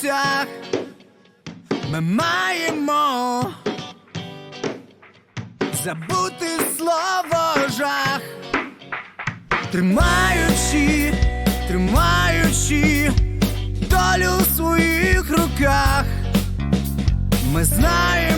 серцях ми маємо забути слово жах, тримаючи, тримаючи долю в своїх руках. Ми знаємо,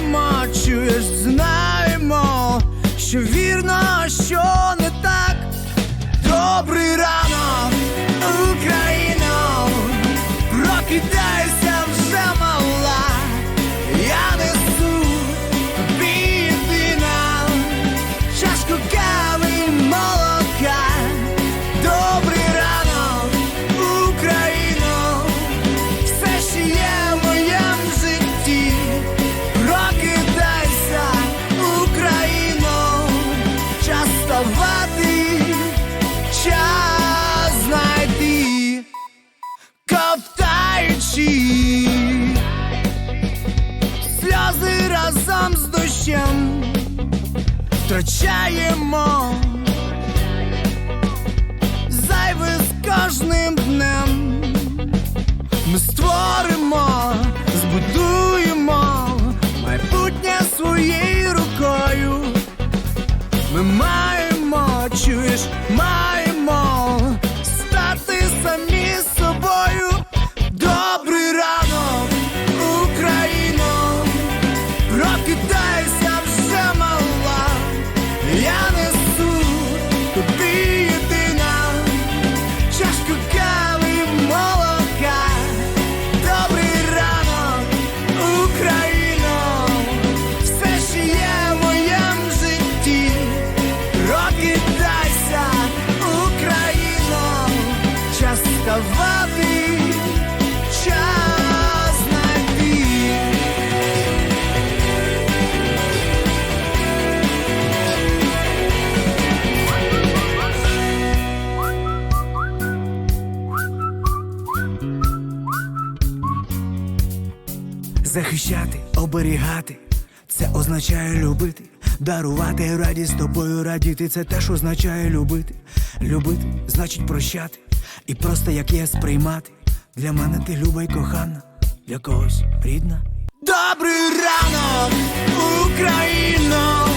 разом з дощем втрачаємо зайве з кожним днем. Ми створимо, збудуємо майбутнє своєю рукою. Ми маємо, чуєш, маємо Захищати, оберігати, це означає любити, дарувати радість тобою радіти. Це теж означає любити. Любити значить прощати. І просто як є сприймати. Для мене ти люба й кохана, для когось рідна. Добрий ранок, Україно!